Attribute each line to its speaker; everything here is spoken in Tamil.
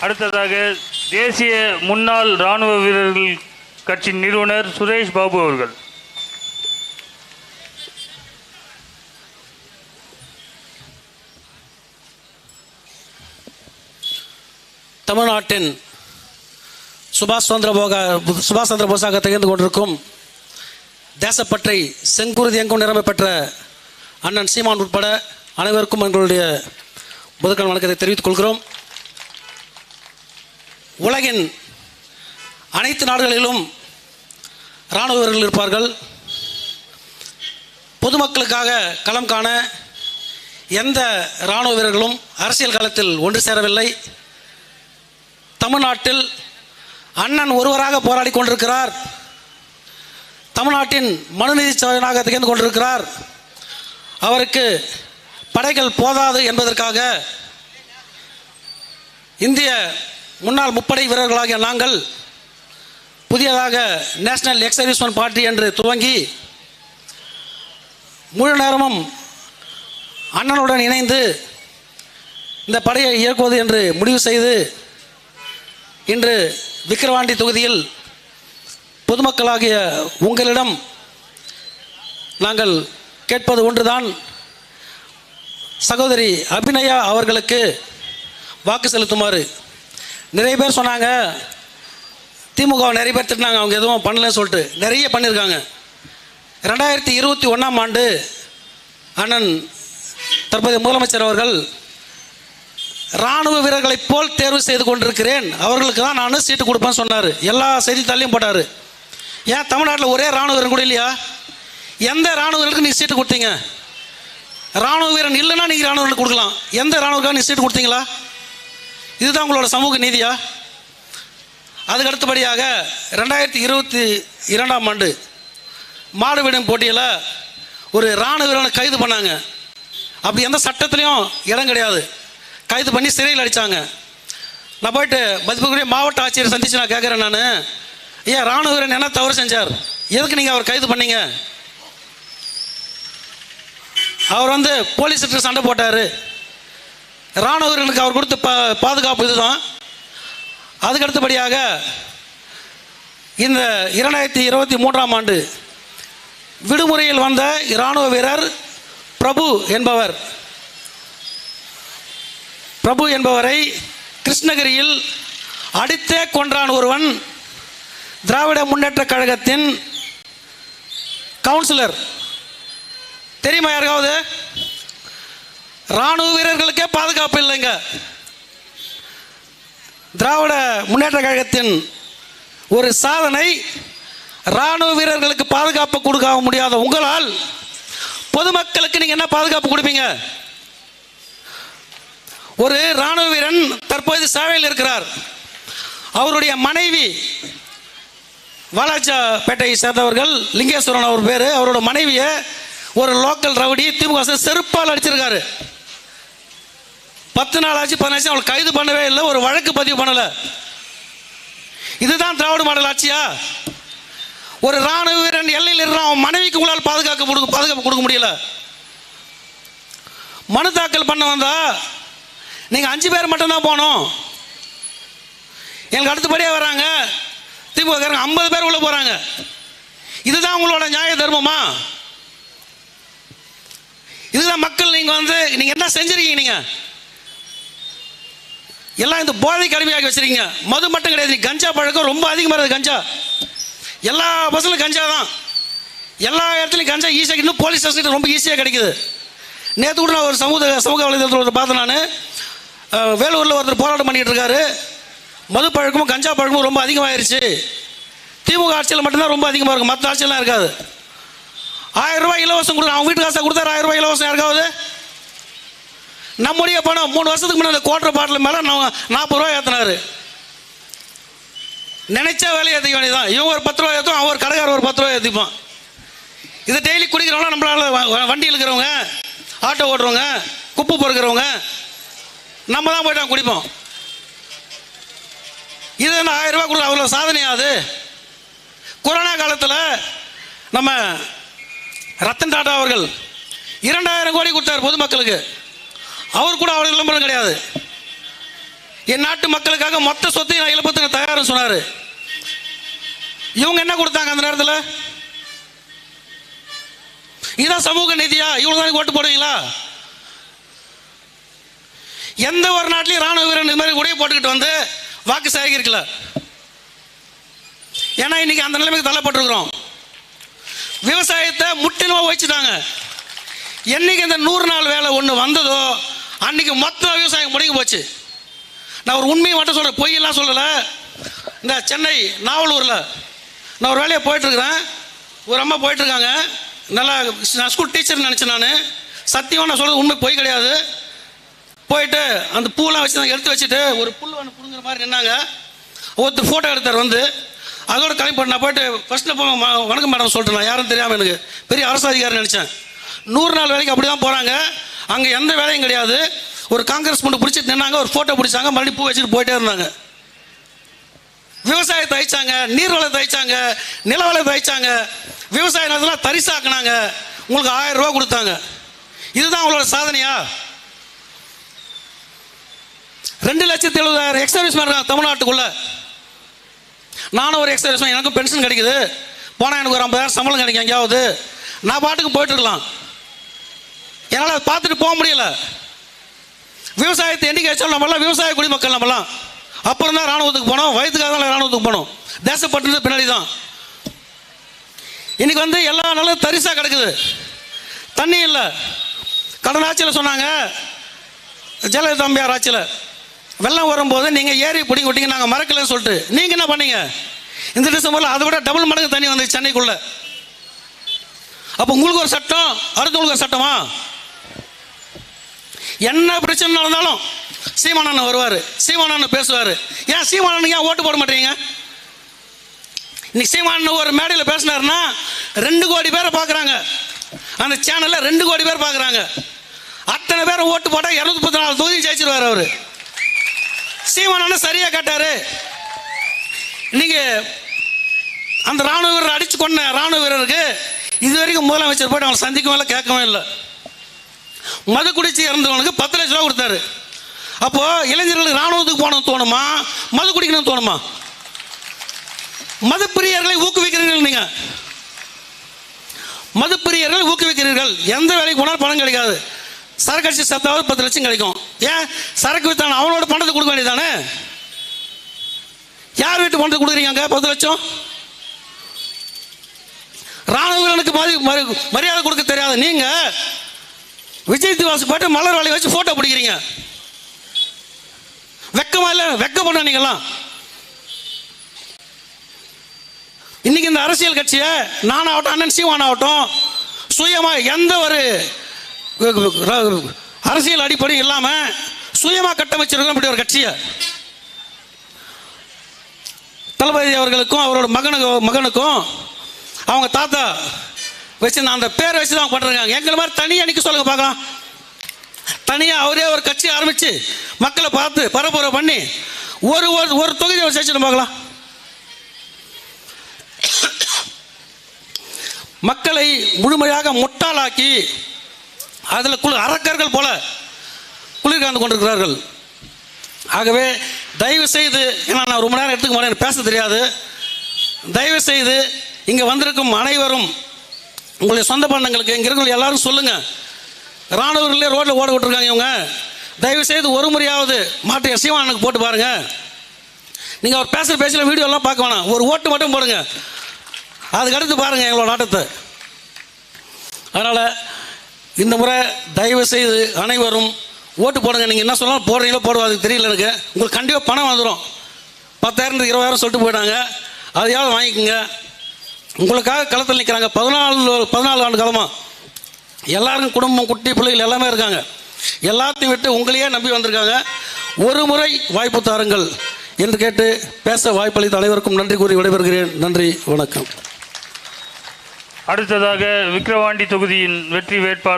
Speaker 1: அடுத்ததாக தேசிய முன்னாள் இராணுவ வீரர்கள் கட்சி நிறுவனர் சுரேஷ் பாபு அவர்கள்.
Speaker 2: தமிழ்நாட்டின் சுபாஷ் சந்திர போக சுபாஷ் சந்திர போஸாக திகழ்ந்து கொண்டிருக்கும் தேசப்பற்றை செங்குருதி எங்கும் நிரம்ப பெற்ற அண்ணன் சீமான் உட்பட அனைவருக்கும் எங்களுடைய முதற்கண் வணக்கத்தை தெரிவித்துக் கொள்கிறோம். உலகின் அனைத்து நாடுகளிலும் இராணுவ வீரர்கள் இருப்பார்கள். பொதுமக்களுக்காக களம் காண எந்த இராணுவ வீரர்களும் அரசியல் களத்தில் ஒன்று சேரவில்லை. தமிழ்நாட்டில் அண்ணன் ஒருவராக போராடி கொண்டிருக்கிறார். தமிழ்நாட்டின் மனுநீதி சோதனாக திகழ்ந்து கொண்டிருக்கிறார். அவருக்கு படைகள் போதாது என்பதற்காக இந்திய முன்னாள் முப்படை வீரர்களாகிய நாங்கள் புதியதாக நேஷனல் எக்ஸ் பார்ட்டி என்று துவங்கி முழு நேரமும் அண்ணனுடன் இணைந்து இந்த படையை இயக்குவது என்று முடிவு செய்து இன்று விக்கிரவாண்டி தொகுதியில் பொதுமக்களாகிய உங்களிடம் நாங்கள் கேட்பது ஒன்றுதான். சகோதரி அபிநயா அவர்களுக்கு வாக்கு செலுத்துமாறு நிறைய பேர் சொன்னாங்க திமுக நிறைய பேர் திட்டினாங்க அவங்க எதுவும் பண்ணலன்னு சொல்லிட்டு. நிறைய பண்ணியிருக்காங்க. ரெண்டாயிரத்தி இருபத்தி ஒன்றாம் ஆண்டு அண்ணன் தற்போதைய முதலமைச்சர் அவர்கள் ராணுவ வீரர்களைப் போல் தேர்வு செய்து கொண்டிருக்கிறேன். அவர்களுக்கு தான் நான் சீட்டு கொடுப்பேன்னு சொன்னார். எல்லா செய்தித்தாளையும் போட்டார். ஏன் தமிழ்நாட்டில் ஒரே ராணுவ வீரன் கூட இல்லையா? எந்த இராணுவ வீரருக்கு நீ சீட்டு கொடுத்தீங்க? ராணுவ வீரன் இல்லைன்னா நீங்கள் இராணுவ வீரனுக்கு கொடுக்கலாம். எந்த இராணுவக்காக நீ சீட்டு கொடுத்தீங்களா? இதுதான் உங்களோட சமூக நீதியா? அதுக்கு அடுத்தபடியாக ரெண்டாயிரத்தி இருபத்தி இரண்டாம் ஆண்டு மாடு விடும் போட்டியில் ஒரு ராணுவ வீரனை கைது பண்ணாங்க. அப்படி எந்த சட்டத்துலேயும் இடம் கிடையாது. கைது பண்ணி சிறையில் அடித்தாங்க நான் போயிட்டு மதிப்புக்குரிய மாவட்ட ஆட்சியரை சந்தித்து நான் கேட்குறேன் நான். ஏன் ராணுவ வீரன் என்ன தவறு செஞ்சார்? எதுக்கு நீங்கள் அவர் கைது பண்ணீங்க? அவர் வந்து போலீஸ்கிட்ட சண்டை போட்டார். இராணுவர்களுக்கு அவர் கொடுத்த பா பாதுகாப்பு இதுதான். அதுக்கு அடுத்தபடியாக இந்த இரண்டாயிரத்தி இருபத்தி மூன்றாம் ஆண்டு விடுமுறையில் வந்த இராணுவ வீரர் பிரபு என்பவர். பிரபு என்பவரை கிருஷ்ணகிரியில் அடித்தே கொன்றான் ஒருவன். திராவிட முன்னேற்ற கழகத்தின் கவுன்சிலர். தெரியுமா யாருக்காவது? ராணுவ வீரர்களுக்கே பாதுகாப்பு இல்லைங்க. திராவிட முன்னேற்ற கழகத்தின் ஒரு சாதனை ராணுவ வீரர்களுக்கு பாதுகாப்பு கொடுக்க முடியாத உங்களால் பொதுமக்களுக்கு நீங்கள் என்ன பாதுகாப்பு கொடுப்பீங்க? ஒரு ராணுவ வீரன் தற்போது சேவையில் இருக்கிறார். அவருடைய மனைவி வாலாஜாப்பேட்டையை சேர்ந்தவர்கள் லிங்கேஸ்வரன் அவர் பேர் அவரோட மனைவியை ஒரு லோக்கல் ரவுடி திமுக செருப்பால் அடிச்சிருக்காரு. பத்து நாள் ஆச்சு பதினஞ்சு அவளை கைது பண்ணவே இல்லை ஒரு வழக்கு பதிவு பண்ணலை. இதுதான் திராவிட மாடல் ஆட்சியா? ஒரு ராணுவ வீரன் எல்லையில் இருக்கிற அவன் மனைவிக்கு உங்களால் பாதுகாக்க கொடுக்க பாதுகாப்பு கொடுக்க முடியல. மனு தாக்கல் பண்ண வந்தா நீங்கள் அஞ்சு பேர் மட்டும்தான் போகணும். எங்களுக்கு அடுத்தபடியாக வராங்க திமுக ஐம்பது பேர் உள்ள போகிறாங்க இதுதான் உங்களோட நியாய தர்மமா? இதுதான் மக்கள் நீங்கள் வந்து நீங்கள் என்ன செஞ்சுருக்கீங்க நீங்கள் எல்லாம் இந்த போதை அடிமையாக்கி வச்சிருக்கீங்க. மது மட்டும் கிடையாது நீ கஞ்சா பழக்கம் ரொம்ப அதிகமாக இருக்குது கஞ்சா. எல்லா பஸ்ஸிலும் கஞ்சா தான். எல்லா இடத்துலையும் கஞ்சா ஈஸியாக இன்னும் போலீஸ் ஸ்டேஷன் ரொம்ப ஈஸியாக கிடைக்குது. நேற்று கூட நான் ஒரு சமூக சமூக வலைதளத்தில் ஒருத்தர் பார்த்தேன் நான். வேலூரில் ஒருத்தர் போராட்டம் பண்ணிகிட்டு இருக்காரு. மது பழக்கமும் கஞ்சா பழக்கமும் ரொம்ப அதிகமாகிருச்சு திமுக ஆட்சியில் மட்டும்தான் ரொம்ப அதிகமாக இருக்கும். மற்ற ஆட்சியெல்லாம் இருக்காது. ஆயிரம் ரூபாய் இலவசம் கொடுக்குற அவங்க வீட்டு காசை கொடுத்தாரு. ஆயிரம் ரூபாய் இலவசம் யாருக்காவது? நம்முடைய பணம் மூணு வருஷத்துக்கு முன்னாடி குவார்டர் பாட்டில் மேலே நாற்பது ரூபா ஏற்றினாரு நினைச்ச வேலையை ஏற்றிக்க வேண்டியதான் இவங்க ஒரு பத்து ரூபா ஏற்றும் அவன் ஒரு கடைக்காரர் ஒரு பத்து ரூபா ஏற்றிப்பான் இது டெய்லி குடிக்கிறவங்க நம்மளால் வண்டி இழுக்கிறவங்க ஆட்டோ ஓட்டுறவங்க குப்பை பொறுக்கிறவங்க நம்ம தான் போயிட்டு குடிப்போம். இது என்ன ஆயிரம் ரூபா கொடுக்க அவ்வளோ சாதனையாது கொரோனா காலத்தில் நம்ம ரத்தன் டாடா அவர்கள் இரண்டாயிரம் கோடி கொடுத்தார் பொதுமக்களுக்கு. அவர் கூட அவ்வளோ விளம்பரம் கிடையாது. என் நாட்டு மக்களுக்காக மொத்த சொத்தையும் நான் இழப்பத்துக்கு தயார்னு சொன்னார். இவங்க என்ன கொடுத்தாங்க அந்த நேரத்தில்? இதான் சமூக நீதியா? இவங்க தான் ஓட்டு போடுவீங்களா? எந்த ஒரு நாட்டிலையும் ராணுவ வீரன் இந்த மாதிரி உடைய போட்டுக்கிட்டு வந்து வாக்கு சேகரிக்கல. ஏன்னா இன்னைக்கு அந்த நிலைமைக்கு தள்ளப்பட்டிருக்கிறோம். விவசாயத்தை முற்றிலுமாக வச்சுட்டாங்க என்னைக்கு இந்த நூறு நாள் வேலை ஒன்று வந்ததோ அன்னைக்கு மொத்த விவசாயம் முடங்கி போச்சு. நான் ஒரு உண்மையை மட்டும் சொல்கிறேன் பொய்யெல்லாம் சொல்லலை. இந்த சென்னை நாவலூரில் நான் ஒரு வேலையை போயிட்டுருக்குறேன். ஒரு அம்மா போயிட்டுருக்காங்க. நல்லா நான் ஸ்கூல் டீச்சர்னு நினச்சேன் நான். சத்தியமாக நான் சொல்கிறது உண்மை பொய் கிடையாது. போயிட்டு அந்த பூலாம் வச்சு எடுத்து வச்சுட்டு ஒரு புல் ஒன்று புடுங்குற மாதிரி நின்னாங்க. ஒருத்தர் ஃபோட்டோ எடுத்தார் வந்து. அதோட கலெக்ட் நான் போயிட்டு ஃபஸ்ட்டில் போ வணக்கம் மேடம் சொல்லிட்டு நான் யாரும் தெரியாமல் எனக்கு பெரிய அரசு அதிகாரி நினச்சேன். நூறு நாள் வேலைக்கு அப்படி தான் போகிறாங்க அங்கே எந்த வேலையும் கிடையாது. ஒரு காங்கிரஸ் மட்டும் பிடிச்சிட்டு நின்னாங்க ஒரு ஃபோட்டோ பிடிச்சாங்க மறுபடியும் பூ வச்சுட்டு போயிட்டே இருந்தாங்க. விவசாயத்தை அழிச்சாங்க நீர்வளத்தை அழிச்சாங்க நிலவளத்தை அழிச்சாங்க விவசாய நிலத்தெல்லாம் தரிசாக்குனாங்க உங்களுக்கு ஆயிரம் ரூபா கொடுத்தாங்க. இதுதான் அவங்களோட சாதனையா? ரெண்டு லட்சத்தி எழுபதாயிரம் எக்ஸ் சர்வீஸ்மேன் இருக்காங்க தமிழ்நாட்டுக்குள்ள. நானும் ஒரு எக்ஸ் சர்வீஸ்மேன் எனக்கும் பென்ஷன் கிடைக்குது. போனால் எனக்கு ஒரு ஐம்பதாயிரம் சம்பளம் கிடைக்கும் எங்கேயாவது. நான் பாட்டுக்கு போயிட்டு இருக்கலாம். என்னால் அதை பார்த்துட்டு போக முடியல. விவசாயத்தை என்றைக்கு வச்சாலும் நம்மளாம் விவசாய குடிமக்கள் நம்மளாம் அப்புறம் தான் ராணுவத்துக்கு போனோம் வயதுக்காக தான் ராணுவத்துக்கு போனோம். தேசப்பட்டு பின்னாடி தான். இன்றைக்கி வந்து எல்லா நாளும் தரிசாக கிடக்குது. தண்ணி இல்லை. கடந்த ஆட்சியில் சொன்னாங்க ஜெயலலிதாம்பியார் ஆட்சியில் வெள்ளம் வரும்போது நீங்கள் ஏரி பிடிங்கி விட்டீங்க நாங்கள் மறக்கலன்னு சொல்லிட்டு. நீங்கள் என்ன பண்ணீங்க? இந்த டிசம்பரில் அதை விட டபுள் மடங்கு தண்ணி வந்து சென்னைக்குள்ளே. அப்போ உங்களுக்கு ஒரு சட்டம் அடுத்தவங்களுக்கு ஒரு சட்டமா? என்ன பிரச்சனை நடந்தாலும் சீமானண்ணன் வருவார். சீமானண்ணன் பேசுவார். ஏன் சீமானனுக்கு ஏன் ஓட்டு போட மாட்டீங்க? இன்னைக்கு சீமானன் ஒரு மேடையில் பேசினாருன்னா ரெண்டு கோடி பேரை பார்க்குறாங்க அந்த சேனலில் ரெண்டு கோடி பேர் பார்க்குறாங்க அத்தனை பேரை ஓட்டு போட்டால் இரநூத்தி முப்பத்தி நாலு தொகுதி ஜெயிச்சிருவார் அவர். சீமானண்ணன் சரியாக கேட்டார். நீங்கள் அந்த ராணுவ வீரர் அடிச்சு கொண்ட ராணுவ வீரருக்கு இது வரைக்கும் முதலமைச்சர் போய்ட்டு அவங்களை சந்திக்கவும் இல்லை கேட்கவும் இல்லை. மது குடிச்சு இறந்தவனுக்கு பத்து லட்ச ரூபா கொடுத்தாரு. அப்போ இளைஞர்களுக்கு ராணுவத்துக்கு போகணும்னு தோணுமா? மது குடிக்கணும்னு தோணுமா? மது பிரியர்களை ஊக்குவிக்கிறீர்கள் நீங்க. மது பிரியர்களை ஊக்குவிக்கிறீர்கள். எந்த வேலைக்கு போனாலும் பணம் கிடைக்காது. சரக்கு அடிச்சு சத்தாவது பத்து லட்சம் கிடைக்கும். ஏன்? சரக்கு வித்தான அவனோட பணத்தை கொடுக்க வேண்டியதானே யார் வீட்டு பணத்தை கொடுக்குறீங்க அங்க? பத்து லட்சம்? ராணுவர்களுக்கு மதி- மரியாதை கொடுக்க தெரியாது. நீங்க விஜய் திவாஸ் பாட்டு மலர் வலையை வச்சு போட்டோ பிடிக்கிறீங்க. வெக்கமா இல்ல? பண்ண நீங்களாம் இன்னைக்கு இந்த அரசியல் கட்சியை நான் ஆகட்டும் அண்ணன் சீமான் ஆகட்டும் சுயமா எந்த ஒரு அரசியல் அடிப்படையும் இல்லாம சுயமா கட்டமைச்சிருக்கோம் இப்படி ஒரு கட்சியை. தளபதி அவர்களுக்கும் அவரோட மகனுக்கு மகனுக்கும் அவங்க தாத்தா வச்சு நான் அந்த பேரை வச்சு தான் பண்ணுறாங்க எங்களை மாதிரி தனியாக நிற்க சொல்லுங்க பார்க்கலாம். தனியாக அவரே ஒரு கட்சி ஆரம்பித்து மக்களை பார்த்து பரப்புரை பண்ணி ஒரு ஒரு ஒரு தொகுதி அவர் ஜெயிச்சிட்டு பார்க்கலாம். மக்களை முழுமையாக முட்டாளாக்கி அதில் குளிர் அரக்கர்கள் போல குளிர்காந்து கொண்டிருக்கிறார்கள். ஆகவே தயவு செய்து ஏன்னா நான் ரொம்ப நேரம் எடுத்துக்க மாட்டேன் பேச தெரியாது. தயவு செய்து இங்கே வந்திருக்கும் அனைவரும் உங்களுடைய சொந்த பந்தங்களுக்கு இங்கே இருக்கிற எல்லாரும் சொல்லுங்கள் ராணுவர்களே ரோட்டில் ஓட விட்டுருக்காங்க இவங்க. தயவு செய்து ஒரு முறையாவது மாட்டு சீமானுக்கு போட்டு பாருங்க. நீங்கள் அவர் பேசுகிற பேச்சில் வீடியோலாம் பார்க்க வேணாம். ஒரு ஓட்டு மட்டும் போடுங்க. அதுக்கடுத்து பாருங்கள் எங்களோட நாட்டத்தை அதனால் இந்த முறை தயவு செய்து அனைவரும் ஓட்டு போடுங்க. நீங்கள் என்ன சொல்லலாம் போடுறீங்களோ போடுவா அதுக்கு தெரியல எனக்கு. உங்களுக்கு கண்டிப்பாக பணம் வந்துடும் பத்தாயிரம் இருபதாயிரம் சொல்லிட்டு போயிட்டாங்க. அதையாவது வாங்கிக்கோங்க. உங்களுக்காக களத்தில் நிற்கிறாங்க பதினாலு பதினாலு ஆண்டு காலமாக எல்லாருக்கும் குடும்பம் குட்டி பிள்ளைகள் எல்லாமே இருக்காங்க. எல்லாத்தையும் விட்டு உங்களையே நம்பி வந்திருக்காங்க. ஒரு முறை வாய்ப்பு தாருங்கள் என்று கேட்டு பேச வாய்ப்பளித்த அனைவருக்கும் நன்றி கூறி விடைபெறுகிறேன். நன்றி வணக்கம்.
Speaker 1: அடுத்ததாக விக்கிரவாண்டி தொகுதியின் வெற்றி வேட்பாளர்